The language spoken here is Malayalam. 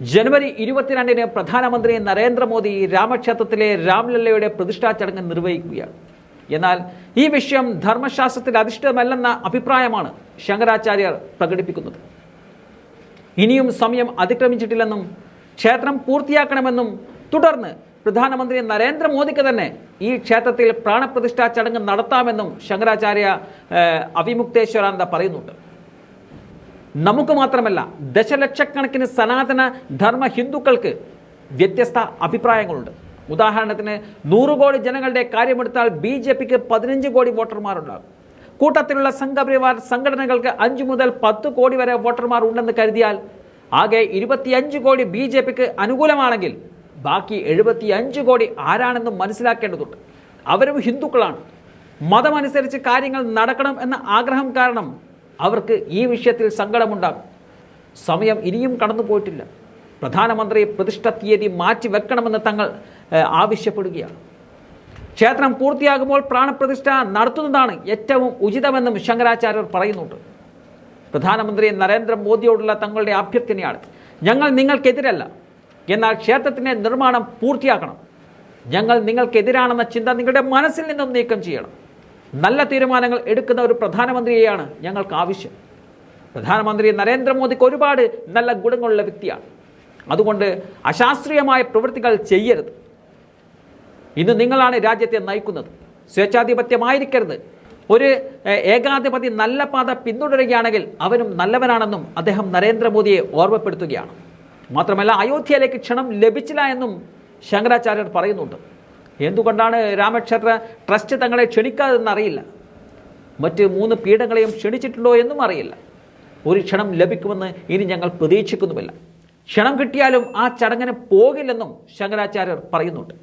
ജനുവരി ഇരുപത്തിരണ്ടിന് പ്രധാനമന്ത്രി നരേന്ദ്രമോദി രാമക്ഷേത്രത്തിലെ രാംലല്ലയുടെ പ്രതിഷ്ഠാ ചടങ്ങ് നിർവഹിക്കുകയാണ്. എന്നാൽ ഈ വിഷയം ധർമ്മശാസ്ത്രത്തിൽ അധിഷ്ഠിതമല്ലെന്ന അഭിപ്രായമാണ് ശങ്കരാചാര്യർ പ്രകടിപ്പിക്കുന്നത്. ഇനിയും സമയം അതിക്രമിച്ചിട്ടില്ലെന്നും ക്ഷേത്രം പൂർത്തിയാക്കണമെന്നും തുടർന്ന് പ്രധാനമന്ത്രി നരേന്ദ്രമോദിക്ക് തന്നെ ഈ ക്ഷേത്രത്തിൽ പ്രാണപ്രതിഷ്ഠാ ചടങ്ങ് നടത്താമെന്നും ശങ്കരാചാര്യ അഭിമുക്തേശ്വരാനന്ദ പറയുന്നുണ്ട്. നമുക്ക് മാത്രമല്ല ദശലക്ഷക്കണക്കിന് സനാതന ധർമ്മ ഹിന്ദുക്കൾക്ക് വ്യത്യസ്ത അഭിപ്രായങ്ങളുണ്ട്. ഉദാഹരണത്തിന് നൂറ് കോടി ജനങ്ങളുടെ കാര്യമെടുത്താൽ ബി ജെ പിക്ക് പതിനഞ്ച് കോടി വോട്ടർമാരുണ്ടാകും. കൂട്ടത്തിലുള്ള സംഘപരിവാർ സംഘടനകൾക്ക് അഞ്ച് മുതൽ പത്ത് കോടി വരെ വോട്ടർമാർ ഉണ്ടെന്ന് കരുതിയാൽ ആകെ ഇരുപത്തിയഞ്ച് കോടി ബി ജെ പിക്ക് അനുകൂലമാണെങ്കിൽ ബാക്കി എഴുപത്തിയഞ്ച് കോടി ആരാണെന്ന് മനസ്സിലാക്കേണ്ടതുണ്ട്. അവരും ഹിന്ദുക്കളാണ്. മതമനുസരിച്ച് കാര്യങ്ങൾ നടക്കണം എന്ന ആഗ്രഹം കാരണം അവർക്ക് ഈ വിഷയത്തിൽ സങ്കടമുണ്ടാകും. സമയം ഇനിയും കടന്നു പോയിട്ടില്ല പ്രധാനമന്ത്രി പ്രതിഷ്ഠ തീയതി മാറ്റി വെക്കണമെന്ന് തങ്ങൾ ആവശ്യപ്പെടുകയാണ്. ക്ഷേത്രം പൂർത്തിയാകുമ്പോൾ പ്രാണപ്രതിഷ്ഠ നടത്തുന്നതാണ് ഏറ്റവും ഉചിതമെന്നും ശങ്കരാചാര്യർ പറയുന്നുണ്ട്. പ്രധാനമന്ത്രി നരേന്ദ്രമോദിയോടുള്ള തങ്ങളുടെ അഭ്യർത്ഥനയാണ് ഞങ്ങൾ നിങ്ങൾക്കെതിരല്ല. എന്നാൽ ക്ഷേത്രത്തിന്റെ നിർമ്മാണം പൂർത്തിയാക്കണം. ഞങ്ങൾ നിങ്ങൾക്കെതിരാണെന്ന ചിന്ത നിങ്ങളുടെ മനസ്സിൽ നിന്നും നീക്കം ചെയ്യണം. നല്ല തീരുമാനങ്ങൾ എടുക്കുന്ന ഒരു പ്രധാനമന്ത്രിയെയാണ് ഞങ്ങൾക്ക് ആവശ്യം. പ്രധാനമന്ത്രി നരേന്ദ്രമോദിക്ക് ഒരുപാട് നല്ല ഗുണങ്ങളുള്ള വ്യക്തിയാണ്. അതുകൊണ്ട് അശാസ്ത്രീയമായ പ്രവൃത്തികൾ ചെയ്യരുത്. ഇന്ന് നിങ്ങളാണ് രാജ്യത്തെ നയിക്കുന്നത്. സ്വേച്ഛാധിപത്യമായിരിക്കരുത്. ഒരു ഏകാധിപതി നല്ല പാത പിന്തുടരുകയാണെങ്കിൽ അവനും നല്ലവനാണെന്നും അദ്ദേഹം നരേന്ദ്രമോദിയെ ഓർമ്മപ്പെടുത്തുകയാണ്. മാത്രമല്ല അയോധ്യയിലേക്ക് ക്ഷണം ലഭിച്ചില്ല എന്നും ശങ്കരാചാര്യർ പറയുന്നുണ്ട്. എന്തുകൊണ്ടാണ് രാമക്ഷേത്ര ട്രസ്റ്റ് തങ്ങളെ ക്ഷണിക്കാതെന്ന് അറിയില്ല മറ്റ് മൂന്ന് പീഠങ്ങളെയും ക്ഷണിച്ചിട്ടുണ്ടോ എന്നും അറിയില്ല. ഒരു ക്ഷണം ലഭിക്കുമെന്ന് ഇനി ഞങ്ങൾ പ്രതീക്ഷിക്കുന്നുമില്ല. ക്ഷണം കിട്ടിയാലും ആ ചടങ്ങിന് പോകില്ലെന്നും ശങ്കരാചാര്യർ പറയുന്നുണ്ട്.